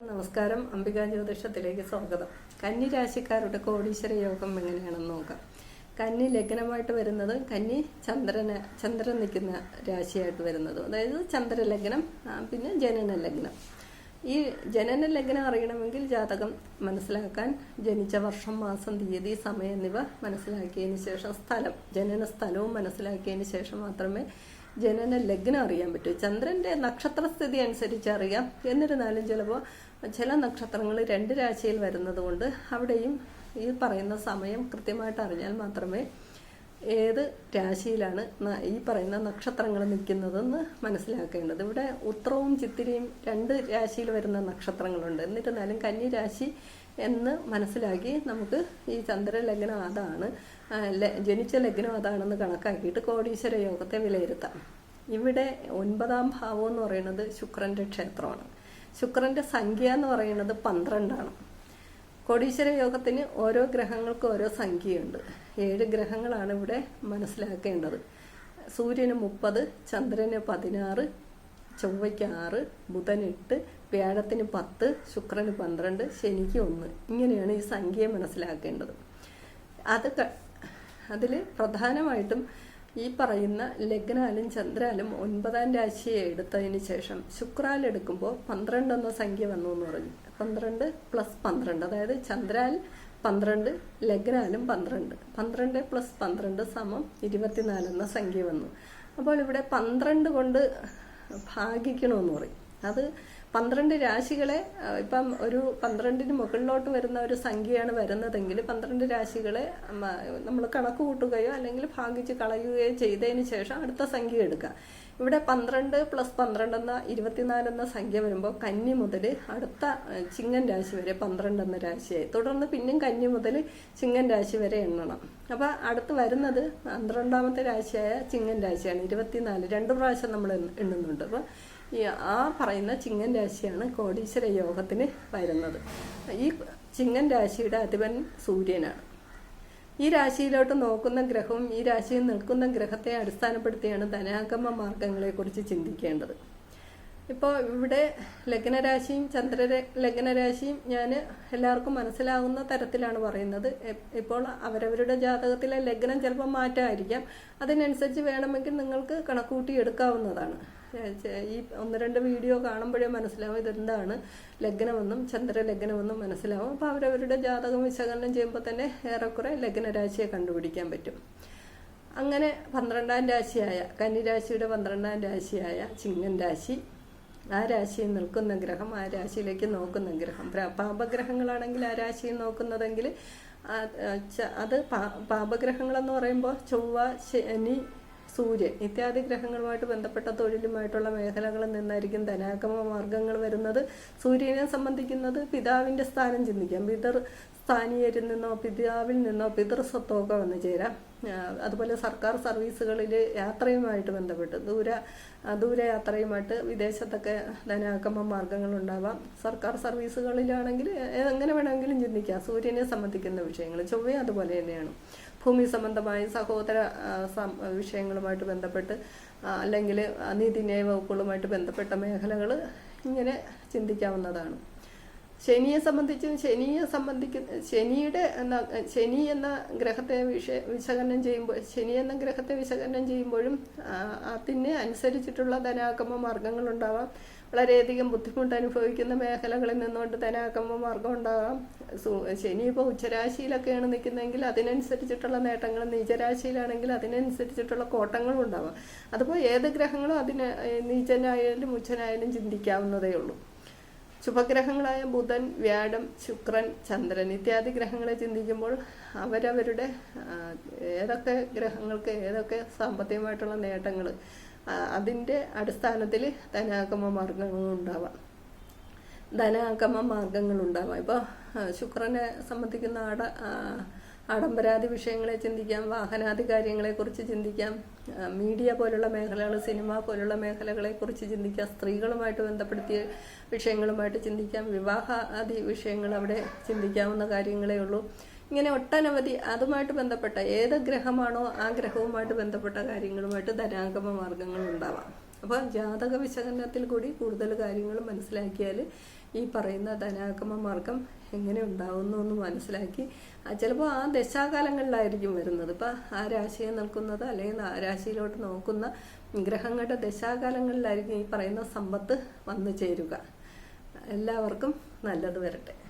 നമസ്കാരം. അംബിക ജ്യോതിഷത്തിലേക്ക് സ്വാഗതം. കന്നി രാശിക്കാരുടെ കോടീശ്വര യോഗം എങ്ങനെയാണെന്ന് നോക്കാം. കന്നി ലഗ്നമായിട്ട് വരുന്നത് കന്നി ചന്ദ്രന് ചന്ദ്രൻ നിൽക്കുന്ന രാശിയായിട്ട് വരുന്നത്. അതായത് ചന്ദ്ര ലഗ്നം പിന്നെ ജനന ലഗ്നം. ഈ ജനന ലഗ്നം അറിയണമെങ്കിൽ ജാതകം മനസ്സിലാക്കാൻ ജനിച്ച വർഷം മാസം തീയതി സമയം എന്നിവ മനസ്സിലാക്കിയതിന് ശേഷം സ്ഥലം ജനന സ്ഥലവും മനസ്സിലാക്കിയതിന് ശേഷം മാത്രമേ ജനന ലഗ്നം അറിയാൻ പറ്റും. ചന്ദ്രന്റെ നക്ഷത്രസ്ഥിതി അനുസരിച്ച് അറിയാം. എന്നിരുന്നാലും ചിലപ്പോൾ ചില നക്ഷത്രങ്ങൾ രണ്ട് രാശിയിൽ വരുന്നത് കൊണ്ട് അവിടെയും ഈ പറയുന്ന സമയം കൃത്യമായിട്ട് അറിഞ്ഞാൽ മാത്രമേ ഏത് രാശിയിലാണ് ഈ പറയുന്ന നക്ഷത്രങ്ങൾ നിൽക്കുന്നതെന്ന് മനസ്സിലാക്കേണ്ടത്. ഇവിടെ ഉത്രവും ചിത്തിരിയും രണ്ട് രാശിയിൽ വരുന്ന നക്ഷത്രങ്ങളുണ്ട്. എന്നിരുന്നാലും കന്നി രാശി എന്ന് മനസ്സിലാക്കി നമുക്ക് ഈ ചന്ദ്ര ലഗ്നം അതാണ് ജനിച്ച ലഗ്നം അതാണെന്ന് കണക്കാക്കിയിട്ട് കോടീശ്വര യോഗത്തെ വിലയിരുത്താം. ഇവിടെ ഒൻപതാം ഭാവം എന്ന് പറയുന്നത് ശുക്രന്റെ ക്ഷേത്രമാണ്. ശുക്രന്റെ സംഖ്യ എന്ന് പറയുന്നത് പന്ത്രണ്ടാണ്. കോടീശ്വര യോഗത്തിന് ഓരോ ഗ്രഹങ്ങൾക്കും ഓരോ സംഖ്യയുണ്ട്. ഏഴ് ഗ്രഹങ്ങളാണ് ഇവിടെ മനസ്സിലാക്കേണ്ടത്. സൂര്യന് മുപ്പത് ചന്ദ്രന് പതിനാറ് ചൊവ്വയ്ക്ക് ആറ് ബുധൻ എട്ട് വ്യാഴത്തിന് പത്ത് ശുക്രന് പന്ത്രണ്ട് ശനിക്ക് ഒന്ന്. ഇങ്ങനെയാണ് ഈ സംഖ്യ മനസ്സിലാക്കേണ്ടത്. അത് അതിൽ പ്രധാനമായിട്ടും ഈ പറയുന്ന ലഗ്നാലും ചന്ദ്രാലും ഒൻപതാം രാശിയെ എടുത്തതിന് ശേഷം ശുക്രാൽ എടുക്കുമ്പോൾ പന്ത്രണ്ട് എന്ന സംഖ്യ വന്നു എന്ന് പറഞ്ഞു. പന്ത്രണ്ട് പ്ലസ് പന്ത്രണ്ട് അതായത് ചന്ദ്രാൽ പന്ത്രണ്ട് ലഗ്നാലും പന്ത്രണ്ട്. പന്ത്രണ്ട് പ്ലസ് പന്ത്രണ്ട് സമം ഇരുപത്തിനാല് എന്ന സംഖ്യ വന്നു. അപ്പോൾ ഇവിടെ പന്ത്രണ്ട് കൊണ്ട് ഭാഗിക്കണമെന്ന് പറയും. അത് പന്ത്രണ്ട് രാശികളെ ഇപ്പം ഒരു പന്ത്രണ്ടിന് മുകളിലോട്ട് വരുന്ന ഒരു സംഖ്യയാണ് വരുന്നതെങ്കിൽ പന്ത്രണ്ട് രാശികളെ നമ്മൾ കണക്ക് കൂട്ടുകയോ അല്ലെങ്കിൽ ഭാഗിച്ച് കളയുകയോ ചെയ്തതിന് ശേഷം അടുത്ത സംഖ്യ എടുക്കുക. ഇവിടെ പന്ത്രണ്ട് പ്ലസ് പന്ത്രണ്ട് എന്ന ഇരുപത്തിനാല് എന്ന സംഖ്യ വരുമ്പോൾ കന്നി മുതൽ അടുത്ത ചിങ്ങൻ രാശി വരെ പന്ത്രണ്ട് എന്ന രാശിയായി. തുടർന്ന് പിന്നെയും കന്നി മുതൽ ചിങ്ങൻ രാശി വരെ എണ്ണണം. അപ്പോൾ അടുത്ത് വരുന്നത് പന്ത്രണ്ടാമത്തെ രാശിയായ ചിങ്ങൻ രാശിയാണ്. ഇരുപത്തിനാല് രണ്ട് പ്രാവശ്യം നമ്മൾ എണ്ണുന്നുണ്ട്. അപ്പോൾ ഈ ആ പറയുന്ന ചിങ്ങൻ രാശിയാണ് കോടീശ്വര യോഗത്തിന് വരുന്നത്. ഈ ചിങ്ങൻ രാശിയുടെ അധിപൻ സൂര്യനാണ്. ഈ രാശിയിലോട്ട് നോക്കുന്ന ഗ്രഹവും ഈ രാശിയിൽ നിൽക്കുന്ന ഗ്രഹത്തെ അടിസ്ഥാനപ്പെടുത്തിയാണ് ധനാഗമ മാർഗങ്ങളെക്കുറിച്ച് ചിന്തിക്കേണ്ടത്. ഇപ്പോൾ ഇവിടെ ലഗ്നരാശിയും ചന്ദ്ര ലഗ്നരാശിയും ഞാൻ എല്ലാവർക്കും മനസ്സിലാകുന്ന തരത്തിലാണ് പറയുന്നത്. ഇപ്പോൾ അവരവരുടെ ജാതകത്തിലെ ലഗ്നം ചിലപ്പോൾ മാറ്റമായിരിക്കാം അതിനനുസരിച്ച് വേണമെങ്കിൽ നിങ്ങൾക്ക് കണക്കൂട്ടി എടുക്കാവുന്നതാണ്. ഈ ഒന്ന് രണ്ട് വീഡിയോ കാണുമ്പോഴേ മനസ്സിലാവും ഇതെന്താണ് ലഗ്നമെന്നും ചന്ദ്രലഗ്നമെന്നും മനസ്സിലാവും. അപ്പോൾ അവരവരുടെ ജാതകം വിശകലനം ചെയ്യുമ്പോൾ തന്നെ ഏറെക്കുറെ ലഗ്നരാശിയെ കണ്ടുപിടിക്കാൻ പറ്റും. അങ്ങനെ പന്ത്രണ്ടാം രാശിയായ കന്നിരാശിയുടെ പന്ത്രണ്ടാം രാശിയായ ചിങ്ങൻ രാശി ആ രാശിയിൽ നിൽക്കുന്ന ഗ്രഹം ആ രാശിയിലേക്ക് നോക്കുന്ന ഗ്രഹം. പാപഗ്രഹങ്ങളാണെങ്കിൽ ആ രാശിയിൽ നോക്കുന്നതെങ്കിൽ അത് പാപഗ്രഹങ്ങളെന്ന് പറയുമ്പോൾ ചൊവ്വ ശനി സൂര്യൻ ഇത്യാദി ഗ്രഹങ്ങളുമായിട്ട് ബന്ധപ്പെട്ട തൊഴിലുമായിട്ടുള്ള മേഖലകളിൽ നിന്നായിരിക്കും ധനാഗമ മാർഗങ്ങൾ വരുന്നത്. സൂര്യനെ സംബന്ധിക്കുന്നത് പിതാവിന്റെ സ്ഥാനം ചിന്തിക്കാം. പിതൃ സ്ഥാനീയരിൽ നിന്നോ പിതാവിൽ നിന്നോ പിതൃസ്വത്തമൊക്കെ വന്നു ചേരാം. അതുപോലെ സർക്കാർ സർവീസുകളിൽ യാത്രയുമായിട്ട് ബന്ധപ്പെട്ട് ദൂര ദൂരയാത്രയുമായിട്ട് വിദേശത്തൊക്കെ ധനാഗമ മാർഗങ്ങൾ ഉണ്ടാവാം. സർക്കാർ സർവീസുകളിലാണെങ്കിൽ എങ്ങനെ വേണമെങ്കിലും ചിന്തിക്കാം സൂര്യനെ സംബന്ധിക്കുന്ന വിഷയങ്ങൾ. ചൊവ്വ അതുപോലെ തന്നെയാണ്. ഭൂമി സംബന്ധമായ സഹോദര വിഷയങ്ങളുമായിട്ട് ബന്ധപ്പെട്ട് അല്ലെങ്കിൽ നീതിന്യായ വകുപ്പുകളുമായിട്ട് ബന്ധപ്പെട്ട മേഖലകൾ ഇങ്ങനെ ചിന്തിക്കാവുന്നതാണ്. ശനിയെ സംബന്ധിച്ചും ശനിയെ സംബന്ധിക്കുന്ന ശനിയുടെ എന്ന ശനി എന്ന ഗ്രഹത്തെ വിഷ വിശകലനം ചെയ്യുമ്പോൾ ശനി എന്ന ഗ്രഹത്തെ വിശകലനം ചെയ്യുമ്പോഴും അതിന് അനുസരിച്ചിട്ടുള്ള ധനാഗമ മാർഗങ്ങളുണ്ടാവാം വളരെയധികം ബുദ്ധിമുട്ട് അനുഭവിക്കുന്ന മേഖലകളിൽ നിന്നുകൊണ്ട് ധനാഗമ മാർഗം ഉണ്ടാകാം ശനി ഇപ്പോൾ ഉച്ചരാശിയിലൊക്കെയാണ് നിൽക്കുന്നതെങ്കിൽ അതിനനുസരിച്ചിട്ടുള്ള നേട്ടങ്ങൾ നീചരാശിയിലാണെങ്കിൽ അതിനനുസരിച്ചിട്ടുള്ള കോട്ടങ്ങളും ഉണ്ടാവാം. അതിപ്പോൾ ഏത് ഗ്രഹങ്ങളും അതിന് നീചനായാലും ഉച്ചനായാലും ചിന്തിക്കാവുന്നതേ ഉള്ളൂ. ശുഭഗ്രഹങ്ങളായ ബുധൻ വ്യാഴം ശുക്രൻ ചന്ദ്രൻ ഇത്യാദി ഗ്രഹങ്ങളെ ചിന്തിക്കുമ്പോൾ അവരവരുടെ ഏതൊക്കെ ഗ്രഹങ്ങൾക്ക് ഏതൊക്കെ സാമ്പത്തികമായിട്ടുള്ള നേട്ടങ്ങൾ അതിന്റെ അടിസ്ഥാനത്തിൽ ധനാഗമ മാർഗങ്ങളും ഉണ്ടാവാം. ധനാഗമ മാർഗങ്ങളുണ്ടാവാം ഇപ്പോൾ ശുക്രനെ സംബന്ധിക്കുന്ന ആട ആഡംബരാദി വിഷയങ്ങളെ ചിന്തിക്കാം വാഹനാദി കാര്യങ്ങളെക്കുറിച്ച് ചിന്തിക്കാം മീഡിയ പോലുള്ള മേഖലകൾ സിനിമ പോലുള്ള മേഖലകളെക്കുറിച്ച് ചിന്തിക്കാം സ്ത്രീകളുമായിട്ട് ബന്ധപ്പെടുത്തിയ വിഷയങ്ങളുമായിട്ട് ചിന്തിക്കാം വിവാഹ ആദി വിഷയങ്ങൾ അവിടെ ചിന്തിക്കാവുന്ന കാര്യങ്ങളേ ഉള്ളൂ. ഇങ്ങനെ ഒട്ടനവധി അതുമായിട്ട് ബന്ധപ്പെട്ട ഏത് ഗ്രഹമാണോ ആ ഗ്രഹവുമായിട്ട് ബന്ധപ്പെട്ട കാര്യങ്ങളുമായിട്ട് ധനാഗമ മാർഗങ്ങൾ ഉണ്ടാവാം. അപ്പോൾ ജാതക വിശകലനത്തിൽ കൂടി കൂടുതൽ കാര്യങ്ങൾ മനസ്സിലാക്കിയാൽ ഈ പറയുന്ന ധനാഗമ മാർഗം എങ്ങനെ ഉണ്ടാവുന്നു എന്ന് മനസ്സിലാക്കി. ചിലപ്പോൾ ആ ദശാകാലങ്ങളിലായിരിക്കും വരുന്നത്. ഇപ്പം ആ രാശിയെ നിൽക്കുന്നത് അല്ലെങ്കിൽ ആ രാശിയിലോട്ട് നോക്കുന്ന ഗ്രഹങ്ങളുടെ ദശാകാലങ്ങളിലായിരിക്കും ഈ പറയുന്ന സമ്പത്ത് വന്നു ചേരുക. എല്ലാവർക്കും നല്ലത് വരട്ടെ.